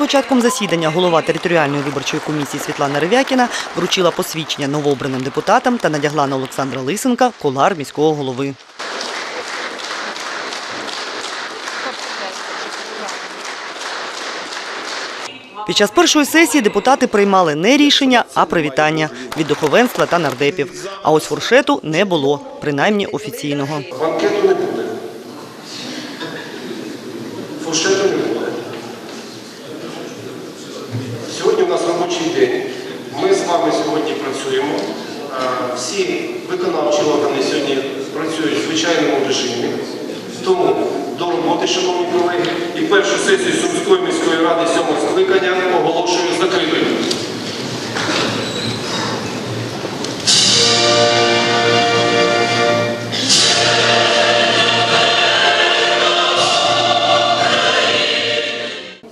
початком засідання голова територіальної виборчої комісії Світлана Ревякіна вручила посвідчення новообраним депутатам та надягла на Олександра Лисенка колар міського голови. Під час першої сесії депутати приймали не рішення, а привітання від духовенства та нардепів. А ось фуршету не було, принаймні офіційного. Банкету не буде. Фуршету не буде. Сьогодні у нас робочий день. Ми з вами сьогодні працюємо. Всі виконавчі органи сьогодні працюють в звичайному режимі. Тому до роботи, шановні колеги, і першу сесію Сумської міської ради сьомого скликання оголошую закритою.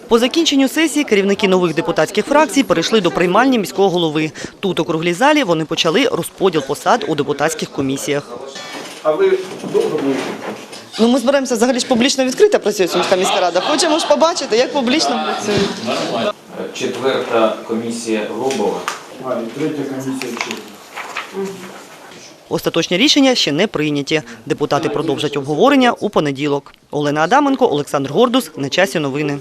По закінченню сесії керівники нових депутатських фракцій перейшли до приймальні міського голови. Тут у круглій залі вони почали розподіл посад у депутатських комісіях. А ви довго будете? Ну, ми збираємося взагалі ж публічно відкрита працює Сумська міська рада. Хочемо ж побачити, як публічно працює. Четверта комісія Грубова. А, і третя комісія чого? Остаточні рішення ще не прийняті. Депутати продовжать обговорення у понеділок. Олена Адаменко, Олександр Гордус. На часі новини.